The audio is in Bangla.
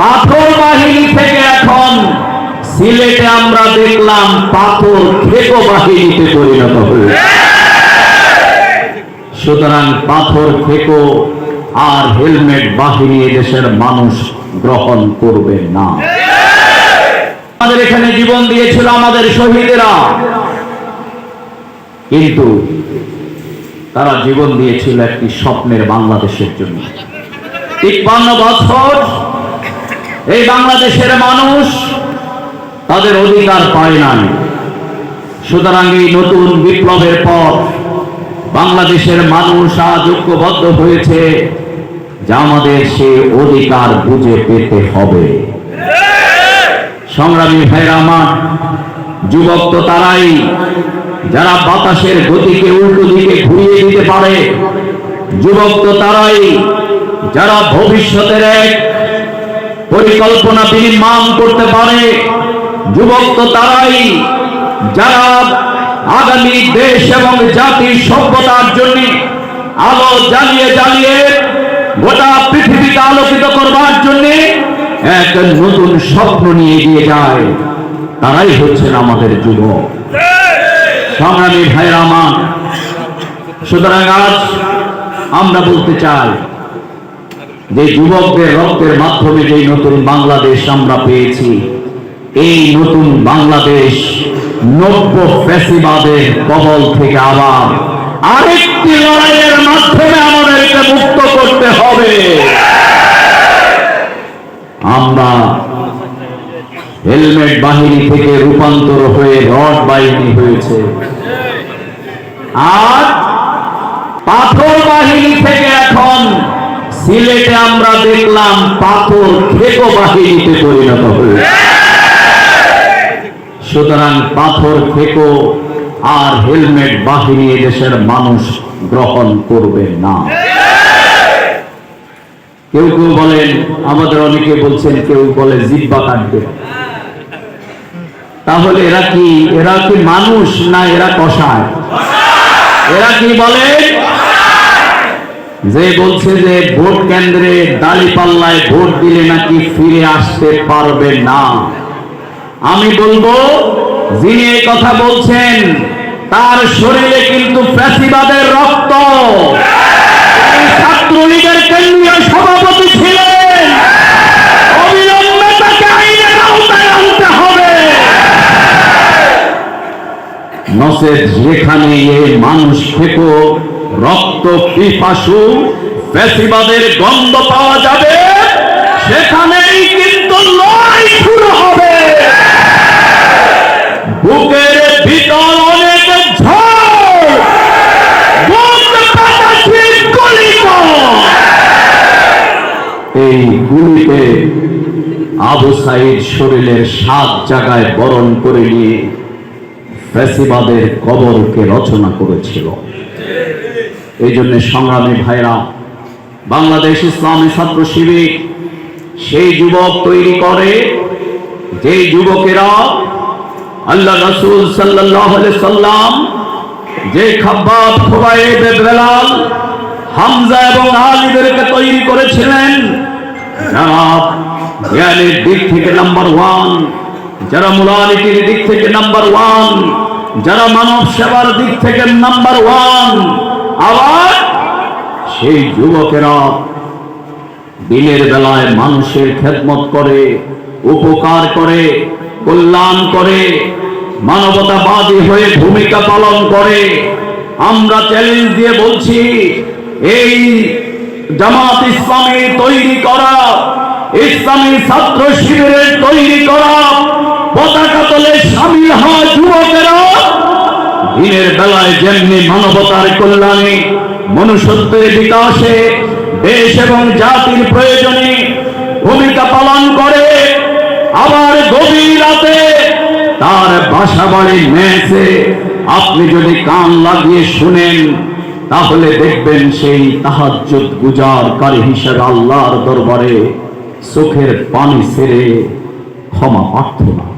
পাথর বাহিনী থেকে এখন সিলেটে আমরা দেখলাম পাথর খেকো বাহিনীতে পরিণত হয়েছে সুতরাং পাথর, খেকো আর হেলমেট বাহিনী দেশের মানুষ গ্রহণ করবে না। আমাদের এখানে জীবন দিয়েছিল আমাদের শহীদেরা। কিন্তু তারা জীবন দিয়েছিল একটি স্বপ্নের বাংলাদেশের জন্য। তিপ্পান্ন বছর এই বাংলাদেশের মানুষ তাদের অধিকার পায় নাই। সুতরাং এই নতুন বিপ্লবের পর বাংলাদেশের মানুষ আজ ঐক্যবদ্ধ হয়েছে যা আমাদের সে অধিকার বুঝে পেতে হবে। সংগ্রামী ভাইরা আমার, যুবক তো তারাই, যারা বাতাসের গতিকে উল্টো দিকে ঘুরিয়ে দিতে পারে, যুবক তো তারাই, যারা ভবিষ্যতের এক পরিকল্পনা বিনির্মাণ করতে পারে। যুবক তো তারাই। যারা আগামী দেশ এবং জাতির সভ্যতার জন্য আলো জ্বালিয়ে জ্বালিয়ে গোটা পৃথিবীকে আলোকিত করবার জন্য এক নতুন স্বপ্ন নিয়ে এগিয়ে যায়। তারাই হচ্ছেন আমাদের যুবক। সংগ্রামী ভাইয়ের আমার সুতরাং আজ আমরা বলতে চাই যে যুবকদের রক্তের মাধ্যমে যে নতুন বাংলাদেশ আমরা পেয়েছি, এই নতুন বাংলাদেশ নব্য ফ্যাসিবাদের কবল থেকে আবার আরেকটি লড়াইয়ের মাধ্যমে আমাদেরকে মুক্ত করতে হবে। আমরা হেলমেট বাহিনী থেকে রূপান্তর হয়ে রড বাহিনী হয়েছে। আর পাথর বাহিনী থেকে এখন সিলেটে আমরা দেখলাম পাথর খেকো বাহিনীতে পরিণত হয়েছে। সুতরাং পাথর খেকো আর হেলমেট বাহিনী দেশের মানুষ গ্রহণ করবে না। কেউ কেউ বলেন, আমাদের অনেকে বলছেন, কেউ বলে জিব্বা কাটবে। তাহলে এরা কি এরা কি মানুষ না এরা কষায়? এরা কি বলে? যে বলছে যে ভোট কেন্দ্রে দাড়ি পাল্লায় ভোট দিলে নাকি ফিরে আসতে পারবে না। আমি বলব, যিনি এই কথা বলছেন, তার শরীরে কিন্তু ফ্যাসিবাদের রক্ত। ছাত্রলীগের কেন্দ্রীয় সভাপতি ছিলেন। তাকে যেখানে মানুষ থেকো রক্ত পিপাসু ফ্যাসিবাদের গন্ধ পাওয়া যাবে, সেখানেই কিন্তু লড়াই শুরু হবে। বুকের ভিতর অনেক এই গুলিতে আবু সাইদ শরীরের সাত জায়গায় বরণ করে নিয়ে ফ্যাসিবাদের কবরকে রচনা করেছিল। এই জন্য সংগ্রামী ভাইরা, বাংলাদেশ ইসলামী ছাত্র শিবির সেই যুবক তৈরি করে যেই যুবকেরা আল্লাহ রসুল সাল্লাহ সাল্লাম, যে খাব্বাব খুবাইব বেলাল, হামজা এবং আলীদেরকে তৈরি করেছিলেন। যারা জ্ঞানের দিক থেকে নাম্বার ওয়ান, যারা মোরালিটির দিক থেকে নাম্বার ওয়ান, যারা মানব সেবার দিক থেকে নাম্বার ওয়ান। আবার সেই যুবকেরা দিনের বেলায় মানুষের খেদমত করে, উপকার করে, কল্যাণ করে, মানবতাবাদী হয়ে ভূমিকা পালন করে। আমরা চ্যালেঞ্জ দিয়ে বলছি, এই জামাত ইসলামী তৈরি করা, ইসলামী ছাত্র শিবিরের তৈরি করা, পতাকা তলে সামিল হওয়া যুবকেরা দিনের বেলায় যেমনি মানবতার কল্যাণে মনুষ্যত্বের বিকাশে দেশ এবং জাতির প্রয়োজনে ভূমিকা পালন করে, আবার গভীর রাতে তার বাসা মেয়েছে আপনি যদি কান লাগিয়ে শুনেন, তাহলে দেখবেন সেই তাহাজ্জুদ গুজারকারী হিসেবে আল্লাহর দরবারে চোখের পানি ছেড়ে ক্ষমা প্রার্থনা।